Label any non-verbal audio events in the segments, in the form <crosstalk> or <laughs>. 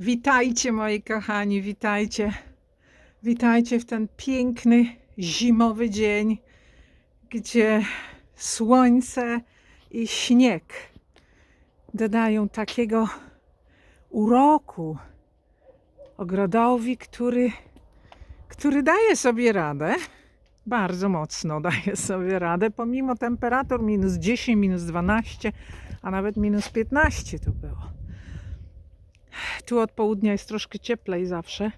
Witajcie moi kochani, witajcie. Witajcie w ten piękny zimowy dzień, gdzie słońce i śnieg dodają takiego uroku ogrodowi, który, który daje sobie radę. Bardzo mocno daje sobie radę, pomimo temperatur minus 10, minus 12, a nawet minus 15 to było. Tu od południa jest troszkę cieplej zawsze,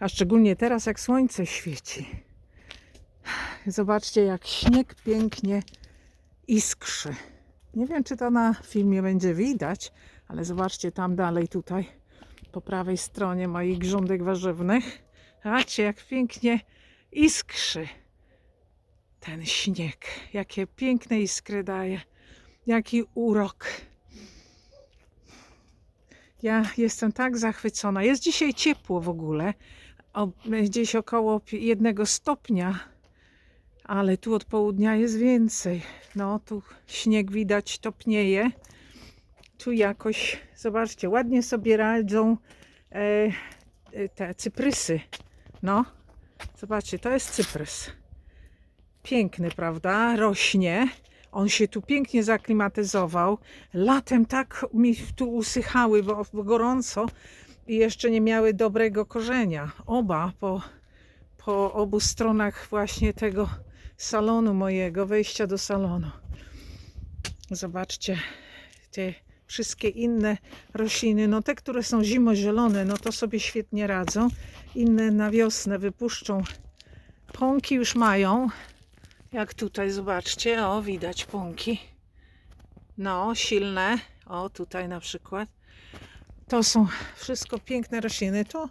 a szczególnie teraz, jak słońce świeci. Zobaczcie, jak śnieg pięknie iskrzy. Nie wiem, czy to na filmie będzie widać, ale zobaczcie tam dalej, tutaj po prawej stronie moich grządek warzywnych. Zobaczcie, jak pięknie iskrzy ten śnieg. Jakie piękne iskry daje. Jaki urok. Ja jestem tak zachwycona. Jest dzisiaj ciepło w ogóle, o, gdzieś około jednego stopnia, ale tu od południa jest więcej. No, tu śnieg widać topnieje. Tu jakoś, zobaczcie, ładnie sobie radzą e, e, te cyprysy. No, zobaczcie, to jest cyprys. Piękny, prawda? Rośnie. On się tu pięknie zaklimatyzował. Latem tak mi tu usychały, bo, gorąco i jeszcze nie miały dobrego korzenia. Oba po, po obu stronach właśnie tego salonu mojego, wejścia do salonu. Zobaczcie, te wszystkie inne rośliny, no te, które są zimozielone, no to sobie świetnie radzą. Inne na wiosnę wypuszczą. Pąki już mają, jak tutaj zobaczcie, o widać pąki. No, silne. O, tutaj na przykład. To są wszystko piękne rośliny. To,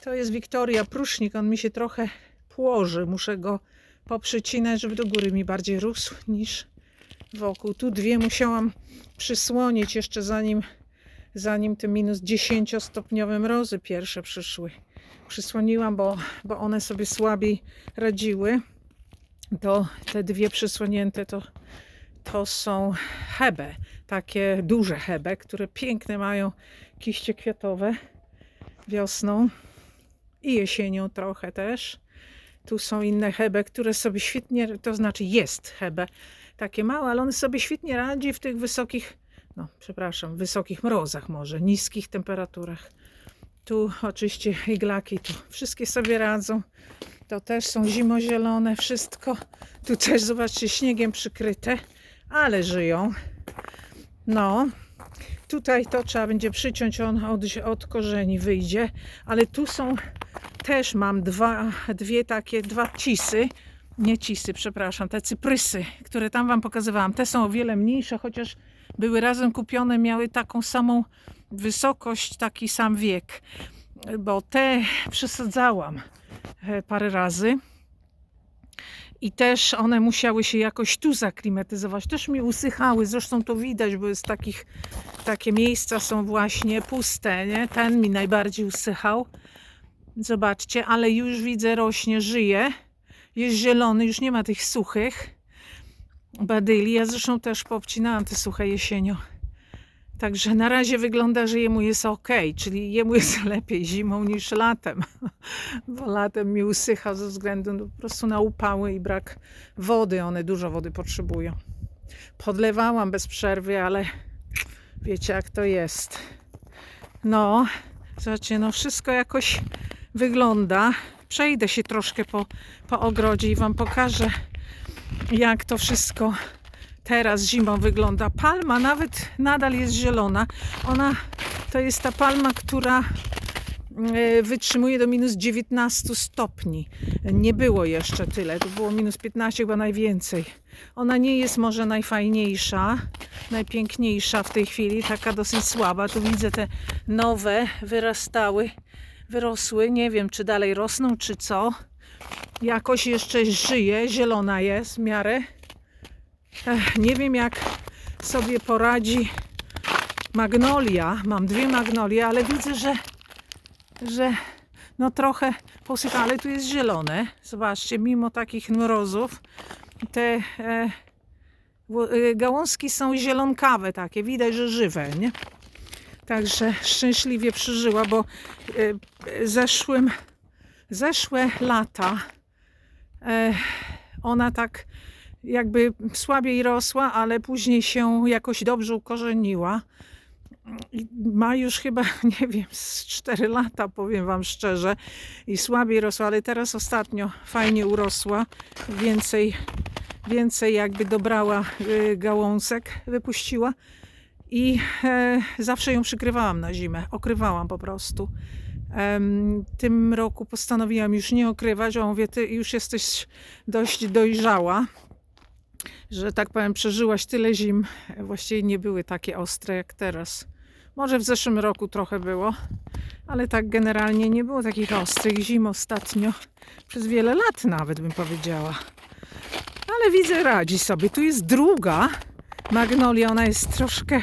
to jest Wiktoria Prusznik. On mi się trochę płoży. Muszę go poprzycinać, żeby do góry mi bardziej rósł niż wokół. Tu dwie musiałam przysłonić jeszcze zanim, zanim te minus 10-stopniowe mrozy pierwsze przyszły. Przysłoniłam, bo, bo one sobie słabiej radziły to te dwie przysłonięte to, to są hebe, takie duże hebe, które piękne mają kiście kwiatowe wiosną i jesienią trochę też. Tu są inne hebe, które sobie świetnie, to znaczy jest hebe, takie małe, ale one sobie świetnie radzi w tych wysokich, no przepraszam, wysokich mrozach może, niskich temperaturach. Tu oczywiście iglaki, tu wszystkie sobie radzą. To też są zimozielone, wszystko. Tu też, zobaczcie, śniegiem przykryte, ale żyją. No, tutaj to trzeba będzie przyciąć, on od, od korzeni wyjdzie, ale tu są też mam dwa, dwie takie, dwa cisy, nie cisy, przepraszam, te cyprysy, które tam Wam pokazywałam. Te są o wiele mniejsze, chociaż były razem kupione, miały taką samą wysokość, taki sam wiek, bo te przesadzałam parę razy. I też one musiały się jakoś tu zaklimatyzować. Też mi usychały, zresztą to widać, bo jest takich, takie miejsca są właśnie puste, nie? Ten mi najbardziej usychał. Zobaczcie, ale już widzę, rośnie, żyje. Jest zielony, już nie ma tych suchych badyli. Ja zresztą też poobcinałam te suche jesienią. Także na razie wygląda, że jemu jest ok, czyli jemu jest <laughs> lepiej zimą niż latem, <laughs> bo latem mi usycha ze względu no, po prostu na upały i brak wody. One dużo wody potrzebują. Podlewałam bez przerwy, ale wiecie jak to jest. No, zobaczcie, no wszystko jakoś wygląda. Przejdę się troszkę po, po ogrodzie i Wam pokażę, jak to wszystko teraz zimą wygląda. Palma nawet nadal jest zielona. Ona to jest ta palma, która e, wytrzymuje do minus 19 stopni. Nie było jeszcze tyle, to było minus 15 chyba najwięcej. Ona nie jest może najfajniejsza, najpiękniejsza w tej chwili, taka dosyć słaba. Tu widzę te nowe wyrastały, wyrosły. Nie wiem, czy dalej rosną, czy co. Jakoś jeszcze żyje, zielona jest w miarę. Nie wiem jak sobie poradzi magnolia. Mam dwie magnolie, ale widzę, że, że no trochę posycha, ale tu jest zielone. Zobaczcie, mimo takich mrozów te e, e, gałązki są zielonkawe takie, widać, że żywe, nie? Także szczęśliwie przeżyła, bo e, zeszłym, zeszłe lata e, ona tak jakby słabiej rosła, ale później się jakoś dobrze ukorzeniła. Ma już chyba, <laughs> nie wiem, z 4 lata, powiem Wam szczerze, i słabiej rosła, ale teraz ostatnio fajnie urosła. Więcej, więcej jakby dobrała y, gałązek, wypuściła. I e, zawsze ją przykrywałam na zimę, okrywałam po prostu. Em, tym roku postanowiłam już nie okrywać, bo mówię, ty już jesteś dość dojrzała, że tak powiem, przeżyłaś tyle zim. Właściwie nie były takie ostre jak teraz. Może w zeszłym roku trochę było, ale tak generalnie nie było takich ostrych zim ostatnio. Przez wiele lat nawet bym powiedziała. Ale widzę, radzi sobie. Tu jest druga magnolia, ona jest troszkę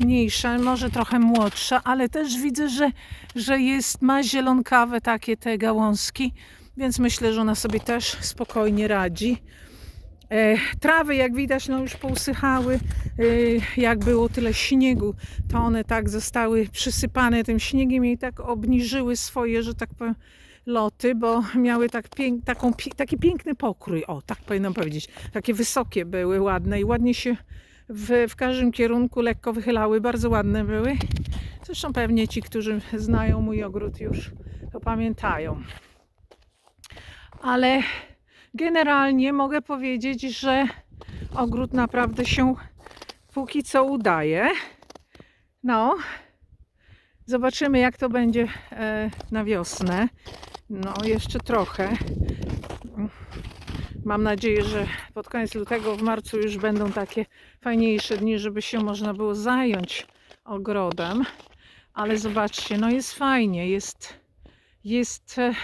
mniejsza, może trochę młodsza, ale też widzę, że, że jest, ma zielonkawe takie te gałązki, więc myślę, że ona sobie też spokojnie radzi. E, trawy, jak widać, no już pousychały. E, jak było tyle śniegu, to one tak zostały przysypane tym śniegiem i tak obniżyły swoje, że tak powiem, loty, bo miały tak pięk, taką, taki piękny pokrój. O, tak powinnam powiedzieć. Takie wysokie były, ładne i ładnie się w, w każdym kierunku lekko wychylały. Bardzo ładne były. Zresztą pewnie ci, którzy znają mój ogród już to pamiętają. Ale generalnie mogę powiedzieć, że ogród naprawdę się póki co udaje. No, zobaczymy jak to będzie e, na wiosnę. No, jeszcze trochę. Mam nadzieję, że pod koniec lutego, w marcu już będą takie fajniejsze dni, żeby się można było zająć ogrodem. Ale zobaczcie, no jest fajnie, jest, jest, e,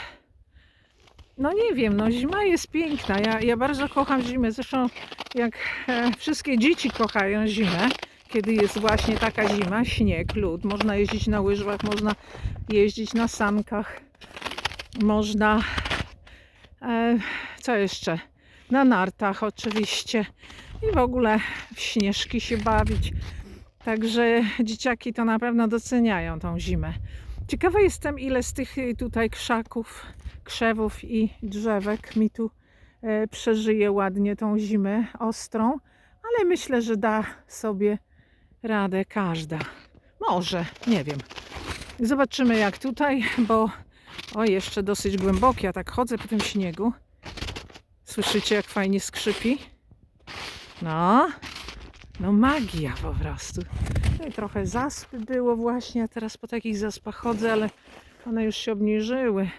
no nie wiem, no zima jest piękna. Ja, ja bardzo kocham zimę. Zresztą jak e, wszystkie dzieci kochają zimę, kiedy jest właśnie taka zima, śnieg, lód. Można jeździć na łyżwach, można jeździć na sankach, można, e, co jeszcze, na nartach oczywiście i w ogóle w śnieżki się bawić. Także dzieciaki to na pewno doceniają tą zimę. Ciekawa jestem, ile z tych y, tutaj krzaków, krzewów i drzewek mi tu e, przeżyje ładnie tą zimę ostrą, ale myślę, że da sobie radę każda. Może, nie wiem. Zobaczymy jak tutaj, bo o jeszcze dosyć głębokie, ja tak chodzę po tym śniegu. Słyszycie jak fajnie skrzypi? No, no magia po prostu. Trochę zaspy było właśnie, a teraz po takich zaspach chodzę, ale one już się obniżyły.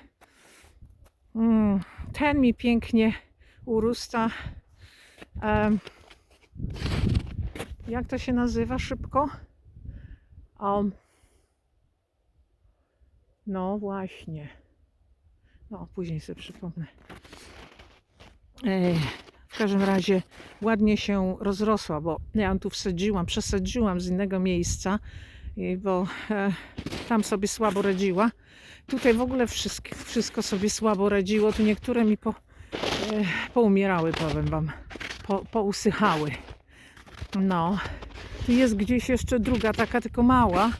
Mm, ten mi pięknie urósta. Em, jak to się nazywa szybko? No właśnie. No, później sobie przypomnę. Ej, w każdym razie ładnie się rozrosła, bo ja tu wsadziłam, przesadziłam z innego miejsca, bo e, tam sobie słabo radziła. Tutaj w ogóle wszystko, wszystko sobie słabo radziło. Tu niektóre mi po, e, poumierały, powiem Wam, po, pousychały. No, tu jest gdzieś jeszcze druga, taka tylko mała.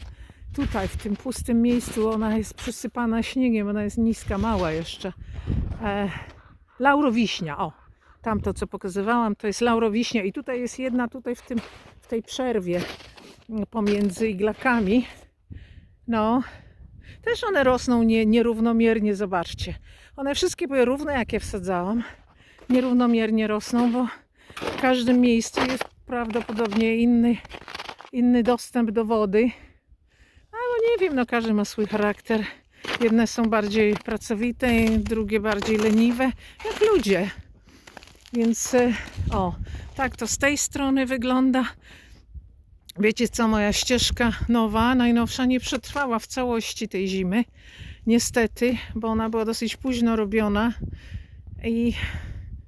Tutaj, w tym pustym miejscu, ona jest przysypana śniegiem, ona jest niska, mała jeszcze. E, laurowiśnia, o, tamto co pokazywałam, to jest laurowiśnia i tutaj jest jedna, tutaj w, tym, w tej przerwie mm, pomiędzy iglakami. No, też one rosną nie, nierównomiernie, zobaczcie. One wszystkie były równe, jak je wsadzałam. Nierównomiernie rosną, bo w każdym miejscu jest prawdopodobnie inny, inny dostęp do wody. No nie wiem, no każdy ma swój charakter. Jedne są bardziej pracowite, drugie bardziej leniwe, jak ludzie. Więc e, o, tak to z tej strony wygląda. Wiecie co, moja ścieżka nowa, najnowsza, nie przetrwała w całości tej zimy. Niestety, bo ona była dosyć późno robiona i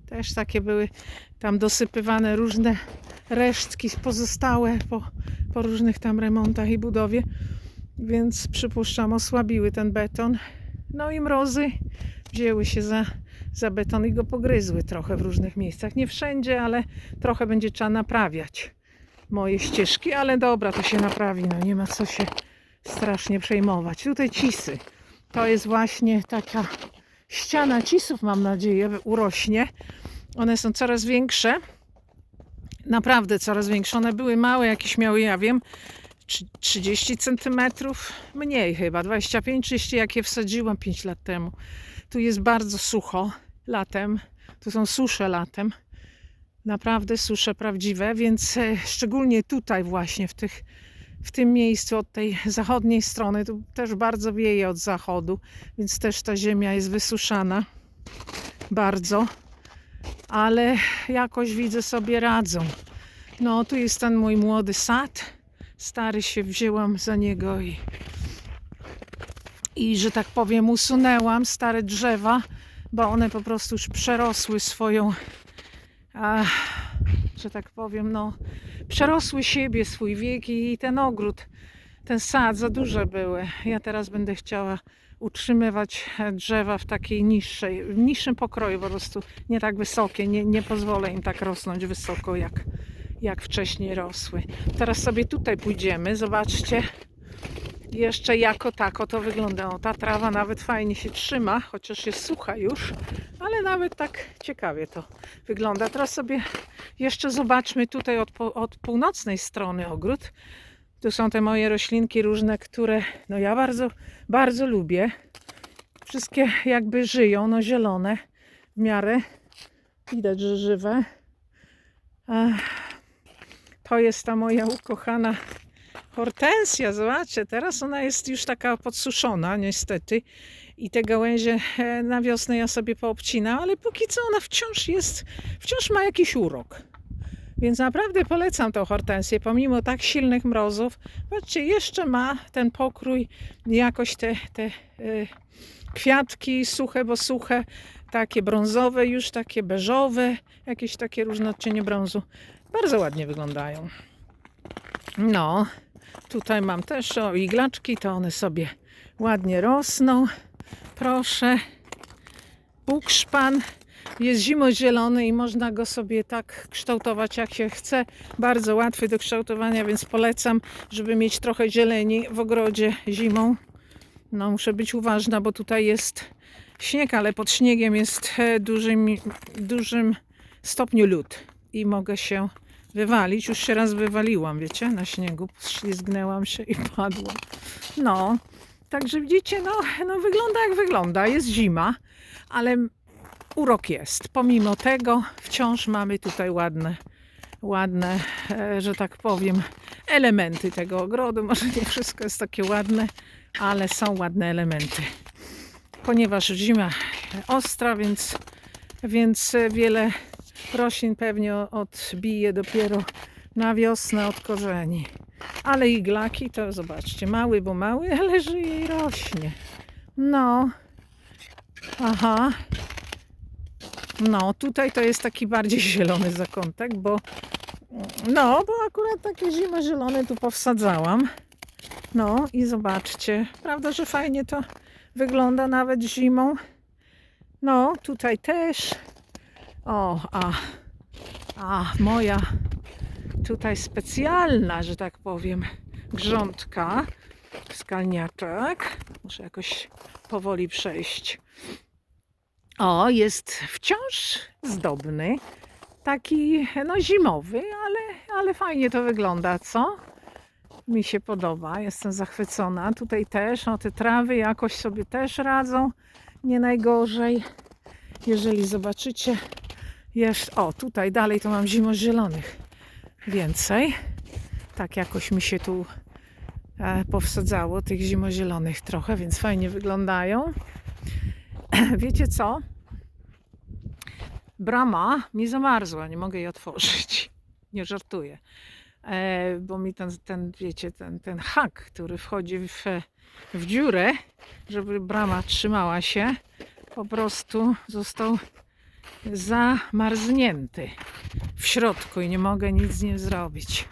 też takie były tam dosypywane różne resztki pozostałe po, po różnych tam remontach i budowie, więc przypuszczam osłabiły ten beton. No i mrozy wzięły się za, za beton i go pogryzły trochę w różnych miejscach. Nie wszędzie, ale trochę będzie trzeba naprawiać moje ścieżki, ale dobra, to się naprawi, no nie ma co się strasznie przejmować. Tutaj cisy. To jest właśnie taka ściana cisów, mam nadzieję, urośnie. One są coraz większe. Naprawdę coraz większe. One były małe, jakieś miały, ja wiem, 30 centymetrów, mniej chyba, 25-30, jak je wsadziłam 5 lat temu. Tu jest bardzo sucho latem. Tu są susze latem. Naprawdę susze prawdziwe, więc e, szczególnie tutaj właśnie w, tych, w tym miejscu od tej zachodniej strony, tu też bardzo wieje od zachodu, więc też ta ziemia jest wysuszana bardzo, ale jakoś widzę sobie radzą. No, tu jest ten mój młody sad. Stary się wzięłam za niego i, i że tak powiem, usunęłam stare drzewa, bo one po prostu już przerosły swoją, a, że tak powiem, no, przerosły siebie, swój wiek i ten ogród, ten sad za duże były. Ja teraz będę chciała utrzymywać e, drzewa w takiej niższej, w niższym pokroju po prostu, nie tak wysokie, nie, nie pozwolę im tak rosnąć wysoko jak, jak wcześniej rosły. Teraz sobie tutaj pójdziemy, zobaczcie jeszcze jako tako to wygląda. O, ta trawa nawet fajnie się trzyma, chociaż jest sucha już, ale nawet tak ciekawie to wygląda. Teraz sobie jeszcze zobaczmy tutaj od, od północnej strony ogród. Tu są te moje roślinki różne, które no ja bardzo, bardzo lubię. Wszystkie jakby żyją, no zielone w miarę. Widać, że żywe. To jest ta moja ukochana hortensja. Zobaczcie, teraz ona jest już taka podsuszona niestety. I te gałęzie e, na wiosnę ja sobie poobcinam, ale póki co ona wciąż jest, wciąż ma jakiś urok. Więc naprawdę polecam tą hortensję, pomimo tak silnych mrozów. Patrzcie, jeszcze ma ten pokrój, jakoś te, te e, kwiatki suche, bo suche, takie brązowe już, takie beżowe, jakieś takie różne odcienie brązu. Bardzo ładnie wyglądają. No, tutaj mam też o iglaczki, to one sobie ładnie rosną. Proszę. Bukszpan jest zimozielony i można go sobie tak kształtować jak się chce. Bardzo łatwy do kształtowania, więc polecam, żeby mieć trochę zieleni w ogrodzie zimą. No, muszę być uważna, bo tutaj jest śnieg, ale pod śniegiem jest e, dużym, dużym stopniu lód i mogę się wywalić. Już się raz wywaliłam, wiecie, na śniegu. Ślizgnęłam się i padłam. No, także widzicie, no, no wygląda jak wygląda. Jest zima, ale urok jest. Pomimo tego wciąż mamy tutaj ładne, ładne, e, że tak powiem, elementy tego ogrodu. Może nie wszystko jest takie ładne, ale są ładne elementy. Ponieważ zima ostra, więc, więc wiele roślin pewnie odbije dopiero na wiosnę od korzeni. Ale iglaki to zobaczcie, mały, bo mały, ale żyje i rośnie. No. Aha. No, tutaj to jest taki bardziej zielony zakątek, bo no, bo akurat takie zimy zielone tu powsadzałam. No i zobaczcie, prawda, że fajnie to wygląda nawet zimą. No, tutaj też. O, a, a moja tutaj specjalna, że tak powiem, grządka, skalniaczek. Muszę jakoś powoli przejść. O, jest wciąż zdobny. Taki, no zimowy, ale, ale fajnie to wygląda, co? Mi się podoba, jestem zachwycona. Tutaj też, o te trawy jakoś sobie też radzą, nie najgorzej. Jeżeli zobaczycie, o tutaj dalej to mam zimozielonych więcej. Tak jakoś mi się tu e, powsadzało tych zimozielonych trochę, więc fajnie wyglądają. <clears throat> Wiecie co? Brama mi zamarzła, nie mogę jej otworzyć. <laughs> Nie żartuję. E, bo mi ten, ten, wiecie, ten, ten hak, który wchodzi w, w dziurę, żeby brama trzymała się, po prostu został zamarznięty w środku i nie mogę nic z nim zrobić.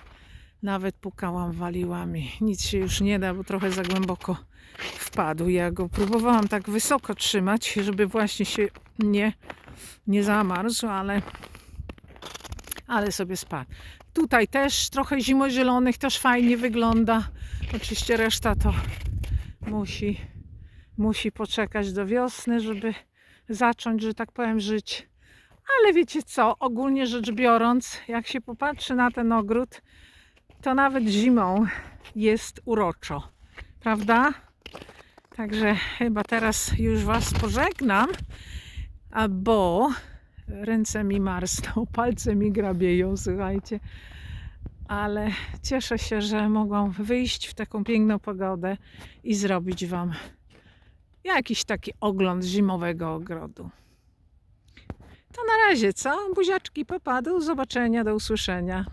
Nawet pukałam, waliłam i nic się już nie da, bo trochę za głęboko wpadł. Ja go próbowałam tak wysoko trzymać, żeby właśnie się nie, nie zamarzł, ale, ale sobie spadł. Tutaj też trochę zimozielonych, też fajnie wygląda. Oczywiście reszta to musi, musi poczekać do wiosny, żeby zacząć, że tak powiem, żyć. Ale wiecie co, ogólnie rzecz biorąc, jak się popatrzy na ten ogród, to nawet zimą jest uroczo, prawda? Także chyba teraz już Was pożegnam, bo ręce mi marzną, <laughs> palce mi grabieją, słuchajcie. Ale cieszę się, że mogłam wyjść w taką piękną pogodę i zrobić Wam jakiś taki ogląd zimowego ogrodu. To na razie, co? Buziaczki, papa, do zobaczenia, do usłyszenia.